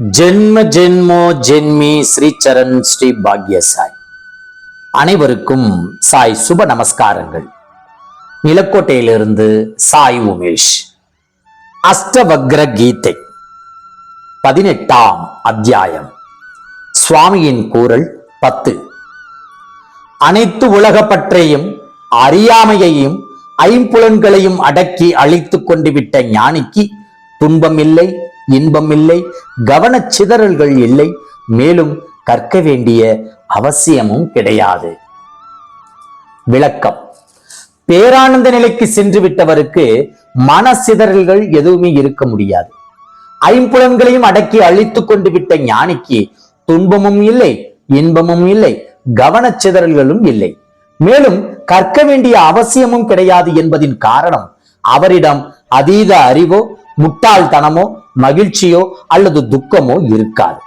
ஜென்ம ஜென்மோ ஜென்மி ஸ்ரீச்சரண் ஸ்ரீ பாக்ய சாய். அனைவருக்கும் சாய் சுப நமஸ்காரங்கள். நிலக்கோட்டையிலிருந்து சாய் உமேஷ். அஷ்டவக்ர கீதை. பதினெட்டாம் அத்தியாயம். சுவாமியின் கூறல் பத்து. அனைத்து உலக பற்றையும் அறியாமையையும் ஐம்புலன்களையும் அடக்கி அழித்துக் கொண்டு விட்ட ஞானிக்கு துன்பம் இல்லை இன்பம் இல்லை கவனச் சிதறல்கள் இல்லை மேலும் கற்க வேண்டிய அவசியமும் கிடையாது. விளக்கம். பேரானந்த நிலைக்கு சென்று விட்டவருக்கு மன சிதறல்கள் எதுவுமே இருக்க முடியாது. ஐம்புலன்களையும் அடக்கி அழித்துக் கொண்டு விட்ட ஞானிக்கு துன்பமும் இல்லை இன்பமும் இல்லை கவனச் சிதறல்களும் இல்லை. மேலும் கற்க வேண்டிய அவசியமும் கிடையாது என்பதின் காரணம் அவரிடம் அதீத அறிவோ முட்டாள்தனமோ மகிழ்ச்சியோ அல்லது துக்கமோ இருக்காது.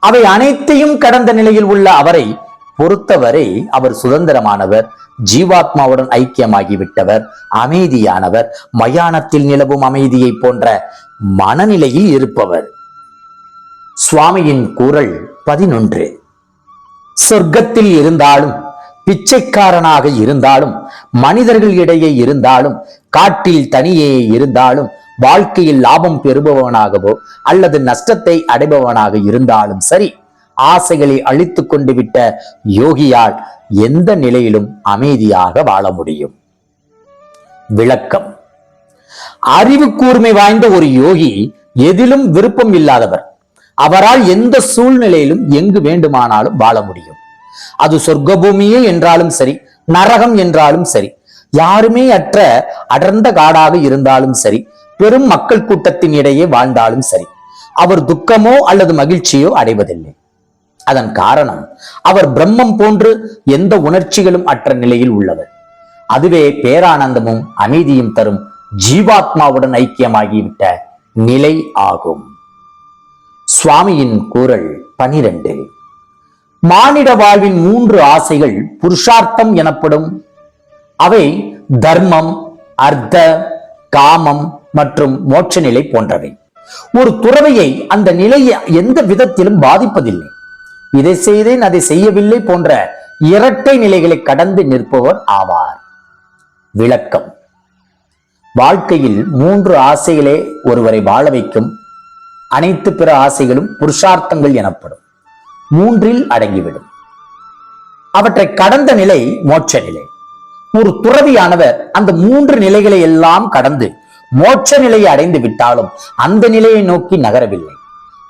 அவை அனைத்தையும் கடந்த நிலையில் உள்ள அவரை பொறுத்தவரை அவர் சுதந்திரமானவர் ஜீவாத்மாவுடன் ஐக்கியமாகிவிட்டவர் அமைதியானவர் மயானத்தில் நிலவும் அமைதியை போன்ற மனநிலையில் இருப்பவர். சுவாமியின் கூறல் பதினொன்று. சொர்க்கத்தில் இருந்தாலும் பிச்சைக்காரனாக இருந்தாலும் மனிதர்கள் இடையே இருந்தாலும் காட்டில் தனியே இருந்தாலும் வாழ்க்கையில் லாபம் பெறுபவனாகவோ அல்லது நஷ்டத்தை அடைபவனாக இருந்தாலும் சரி ஆசைகளை அழித்து கொண்டு விட்ட யோகியால் எந்த நிலையிலும் அமைதியாக வாழ முடியும். விளக்கம். அறிவு கூர்மை வாய்ந்த ஒரு யோகி எதிலும் விருப்பம் இல்லாதவர். அவரால் எந்த சூழ்நிலையிலும் எங்கு வேண்டுமானாலும் வாழ முடியும். அது சொர்க்க பூமியே என்றாலும் சரி நரகம் என்றாலும் சரி யாருமே அற்ற அடர்ந்த காடாக இருந்தாலும் சரி பெரும் மக்கள் கூட்டத்தின் இடையே வாழ்ந்தாலும் சரி அவர் துக்கமோ அல்லது மகிழ்ச்சியோ அடைவதில்லை. அதன் காரணம் அவர் பிரம்மம் போன்று எந்த உணர்ச்சிகளும் அற்ற நிலையில் உள்ளவர். அதுவே பேரானந்தமும் அமைதியும் தரும் ஜீவாத்மாவுடன் ஐக்கியமாகிவிட்ட நிலை ஆகும். சுவாமியின் கூறல் பனிரெண்டு. மானிட வாழ்வின் மூன்று ஆசைகள் புருஷார்த்தம் எனப்படும். அவை தர்மம் அர்த்த காமம் மற்றும் மோட்ச நிலை போன்றவை. ஒரு துறவையை அந்த நிலையை எந்த விதத்திலும் பாதிப்பதில்லை. இதை செய்தேன் அதை செய்யவில்லை போன்ற இரட்டை நிலைகளை கடந்து நிற்பவர் ஆவார். விளக்கம். வாழ்க்கையில் மூன்று ஆசைகளே ஒருவரை வாழ வைக்கும். அனைத்து பிற ஆசைகளும் புருஷார்த்தங்கள் எனப்படும். மூன்றில் அடங்கிவிடும். அவற்றை கடந்த நிலை மோட்ச நிலை ஒரு துறவியானவர் அந்த மூன்று நிலைகளை எல்லாம் கடந்து மோட்ச நிலையை அடைந்து விட்டாலும் அந்த நிலையை நோக்கி நகரவில்லை.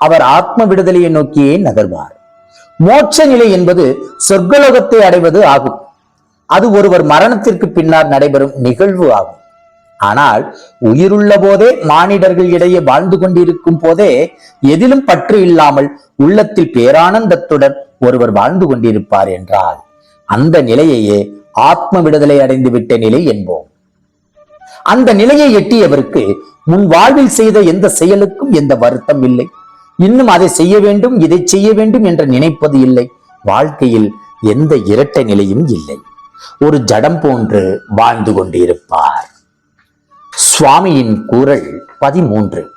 அவர் ஆத்ம விடுதலையை நோக்கியே நகர்வார். மோட்ச நிலை என்பது சொர்க்கலோகத்தை அடைவது ஆகும். அது ஒருவர் மரணத்திற்கு பின்னால் நடைபெறும் நிகழ்வு ஆகும். ஆனால் உயிருள்ள போதே மானிடர்கள் இடையே வாழ்ந்து கொண்டிருக்கும் போதே எதிலும் பற்று இல்லாமல் உள்ளத்தில் பேரானந்தத்துடன் ஒருவர் வாழ்ந்து கொண்டிருப்பார் என்றால் அந்த நிலையையே ஆத்ம விடுதலை அடைந்து விட்ட நிலை என்போம். அந்த நிலையை எட்டியவருக்கு முன் வாழ்வில் செய்த எந்த செயலுக்கும் எந்த வருத்தம் இல்லை. இன்னும் அதை செய்ய வேண்டும் இதை செய்ய வேண்டும் என்று நினைப்பது இல்லை. வாழ்க்கையில் எந்த இரட்டை நிலையும் இல்லை. ஒரு ஜடம் போன்று வாழ்ந்து கொண்டிருப்பார். சுவாமியின் கூறல் பதிமூன்று.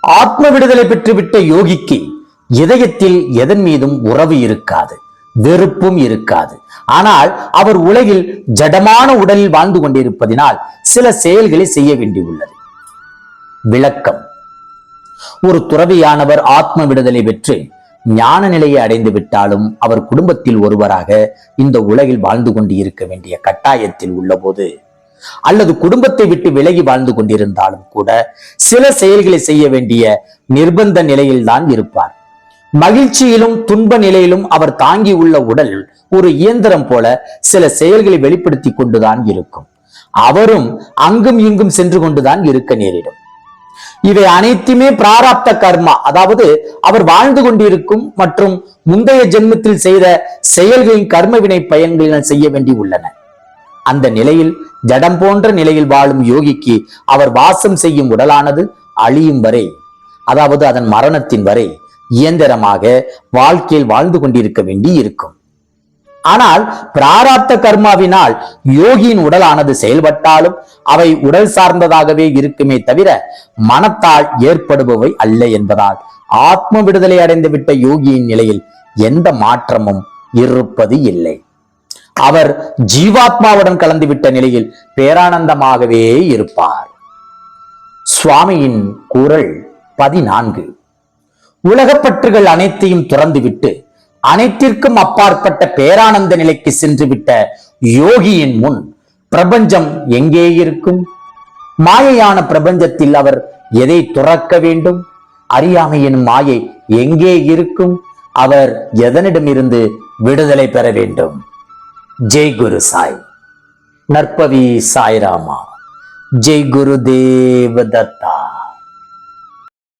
ஆத்ம விடுதலை பெற்றுவிட்ட யோகிக்கு இதயத்தில் எதன் மீதும் உறவு இருக்காது. வெறுப்பும் இருக்காது. ஆனால் அவர் உலகில் ஜடமான உடலில் வாழ்ந்து கொண்டிருப்பதினால் சில செயல்களை செய்ய வேண்டியுள்ளது. விளக்கம். ஒரு துறவியானவர் ஆத்ம விடுதலை பெற்று ஞான நிலையை அடைந்து விட்டாலும் அவர் குடும்பத்தில் ஒருவராக இந்த உலகில் வாழ்ந்து கொண்டு இருக்க வேண்டிய கட்டாயத்தில் உள்ளபோது அல்லது குடும்பத்தை விட்டு விலகி வாழ்ந்து கொண்டிருந்தாலும் கூட சில செயல்களை செய்ய வேண்டிய நிர்பந்த நிலையில்தான் இருப்பார். மகிழ்ச்சியிலும் துன்ப நிலையிலும் அவர் தாங்கி உள்ள உடல் ஒரு இயந்திரம் போல சில செயல்களை வெளிப்படுத்தி கொண்டுதான் இருக்கும். அவரும் அங்கும் இங்கும் சென்று கொண்டுதான் இருக்க நேரிடும். இவை அனைத்துமே பிராராப்த கர்மா. அதாவது அவர் வாழ்ந்து கொண்டிருக்கும் மற்றும் முந்தைய ஜென்மத்தில் செய்த செயல்களின் கர்மவினை பயன்களினால் செய்ய வேண்டி உள்ளன. அந்த நிலையில் ஜடம் போன்ற நிலையில் வாழும் யோகிக்கு அவர் வாசம் செய்யும் உடலானது அழியும் வரை அதாவது அதன் மரணத்தின் வரை இயந்திரமாக வாழ்க்கையில் வாழ்ந்து கொண்டிருக்க வேண்டி இருக்கும் ஆனால் பிராராப்த கர்மாவினால் யோகியின் உடலானது செயல்பட்டாலும் அவை உடல் சார்ந்ததாகவே இருக்குமே தவிர மனத்தால் ஏற்படுபவை அல்ல என்பதால் ஆத்ம விடுதலை அடைந்து விட்ட யோகியின் நிலையில் எந்த மாற்றமும் இருப்பது இல்லை. அவர் ஜீவாத்மாவுடன் கலந்துவிட்ட நிலையில் பேரானந்தமாகவே இருப்பார். சுவாமியின் குரல் பதினான்கு. உலகப்பற்றுகள் அனைத்தையும் துறந்துவிட்டு அனைத்திற்கும் அப்பாற்பட்ட பேரானந்த நிலைக்கு சென்றுவிட்ட யோகியின் முன் பிரபஞ்சம் எங்கே இருக்கும்? மாயையான பிரபஞ்சத்தில் அவர் எதை துறக்க வேண்டும்? அறியாமையின் மாயை எங்கே இருக்கும்? அவர் எதனிடமிருந்து விடுதலை பெற வேண்டும்? ஜெய் குரு சாய். நற்பவி சாய்ராமா. ஜெய் குரு தேவதத்தா